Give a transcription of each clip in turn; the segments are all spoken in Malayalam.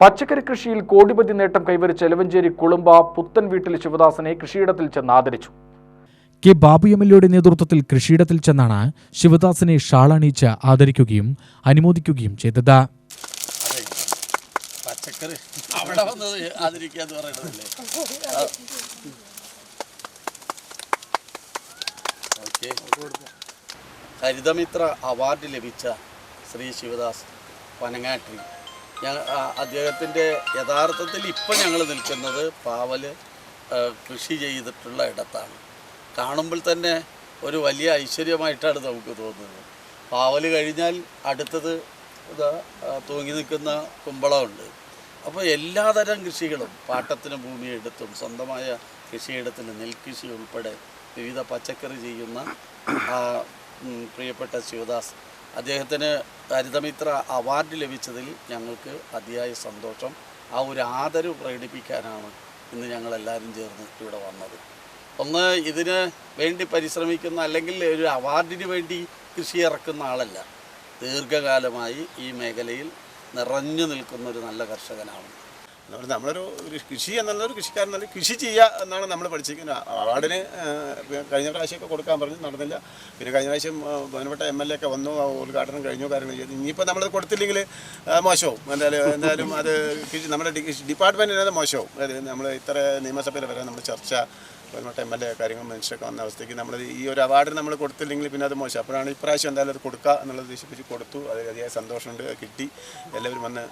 പച്ചക്കറി കൃഷിയിൽ കോടിപതി നേട്ടം കൈവരിച്ച എലവഞ്ചേരി കുളുമ്പ പുത്തൻ വീട്ടിൽ ശിവദാസനെ കൃഷിയിടത്തിൽ ചെന്ന് ആദരിച്ചു. കെ ബാബു എം എൽഎയുടെ നേതൃത്വത്തിൽ കൃഷിയിടത്തിൽ ചെന്നാണ് ശിവദാസനെ ഷാളണിയിച്ച് ആദരിക്കുകയും അനുമോദിക്കുകയും ചെയ്തത്. പച്ചക്കറി അവിടെ വന്നത് ആദരിക്കാന്ന് പറയണതല്ലേ ഓക്കെ. ഹരിതമിത്ര അവാർഡ് ലഭിച്ച ശ്രീ ശിവദാസ് പനങ്ങാട്ടി ഞാൻ അദ്ദേഹത്തിന്റെ യഥാർത്ഥത്തിൽ ഇപ്പം ഞങ്ങൾ നിൽക്കുന്നത് പാവൽ കൃഷി ചെയ്തിട്ടുള്ള ഇടത്താണ്. കാണുമ്പോൾ തന്നെ ഒരു വലിയ ഐശ്വര്യമായിട്ടാണ് നമുക്ക് തോന്നുന്നത്. പാവൽ കഴിഞ്ഞാൽ അടുത്തത് തൂങ്ങി നിൽക്കുന്ന കുമ്പളമുണ്ട്. അപ്പോൾ എല്ലാതരം കൃഷികളും പാട്ടത്തിന് ഭൂമി എടുത്തും സ്വന്തമായ കൃഷിയിടത്തിന് നെൽകൃഷി ഉൾപ്പെടെ വിവിധ പച്ചക്കറി ചെയ്യുന്ന പ്രിയപ്പെട്ട ശിവദാസ്. അദ്ദേഹത്തിന് ഹരിതമിത്ര അവാർഡ് ലഭിച്ചതിൽ ഞങ്ങൾക്ക് അതിയായ സന്തോഷം. ആ ഒരു ആദരവ് പ്രകടിപ്പിക്കാനാണ് ഇന്ന് ഞങ്ങളെല്ലാവരും ചേർന്ന് ഇവിടെ വന്നത്. ഒന്ന് ഇതിന് വേണ്ടി പരിശ്രമിക്കുന്ന അല്ലെങ്കിൽ ഒരു അവാർഡിന് വേണ്ടി കൃഷി ഇറക്കുന്ന ആളല്ല. ദീർഘകാലമായി ഈ മേഖലയിൽ നിറഞ്ഞു നിൽക്കുന്ന ഒരു നല്ല കർഷകനാണ്. അതുകൊണ്ട് നമ്മളൊരു ഒരു കൃഷി എന്നുള്ളൊരു കൃഷിക്കാരൻ നല്ല കൃഷി ചെയ്യുക എന്നാണ് നമ്മൾ പഠിച്ചിരിക്കുന്നത്. അവാർഡിന് കഴിഞ്ഞ പ്രാവശ്യമൊക്കെ കൊടുക്കാൻ പറഞ്ഞു നടന്നില്ല. പിന്നെ കഴിഞ്ഞ പ്രാവശ്യം ബഹുമാനപ്പെട്ട എം എൽ എ ഒക്കെ വന്നു ഉദ്ഘാടനം കഴിഞ്ഞു കാര്യങ്ങൾ ചെയ്തു. ഇനിയിപ്പോൾ നമ്മളത് കൊടുത്തില്ലെങ്കിൽ മോശവും. എന്തായാലും എന്തായാലും അത് നമ്മുടെ ഡിപ്പാർട്ട്മെന്റിനത് മോശവും. അതായത് നമ്മൾ ഇത്ര നിയമസഭയിൽ വരെ നമ്മൾ ചർച്ച ബഹുമാനപ്പെട്ട എം എൽ എ കാര്യങ്ങൾ മനുഷ്യരൊക്കെ വന്ന അവസ്ഥയ്ക്ക് നമ്മൾ ഈ ഒരു അവാർഡ് നമ്മൾ കൊടുത്തില്ലെങ്കിൽ പിന്നെ അത് മോശം. അപ്പോഴാണ് ഇപ്രാവശ്യം എന്തായാലും അത് കൊടുക്കുക എന്നുള്ളത് ഉദ്ദേശിപ്പിച്ച് കൊടുത്തു. അത് അതിയായ സന്തോഷമുണ്ട് കിട്ടി. എല്ലാവരും വന്ന്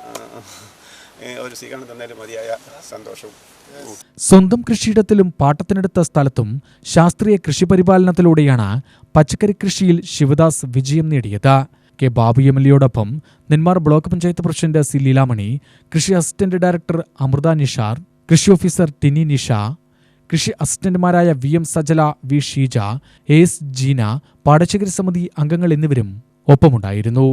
ഒരു സ്വീകരണം തന്നതിൽ മതിയായ സന്തോഷവും. സ്വന്തം കൃഷിയിടത്തിലും പാട്ടത്തിനെടുത്ത സ്ഥലത്തും ശാസ്ത്രീയ കൃഷി പരിപാലനത്തിലൂടെയാണ് പച്ചക്കറി കൃഷിയിൽ ശിവദാസ് വിജയം നേടിയത്. കെ ബാബു എം എൽ എയോടൊപ്പം Nenmara block panchayat president C Leelamani കൃഷി അസിസ്റ്റന്റ് ഡയറക്ടർ അമൃത നിഷാർ കൃഷി ഓഫീസർ ടിനി നിഷ കൃഷി അസിസ്റ്റന്റുമാരായ V M Sajala V Sheeja S Jeena പാടശേഖര സമിതി അംഗങ്ങൾ എന്നിവരും ഒപ്പമുണ്ടായിരുന്നു.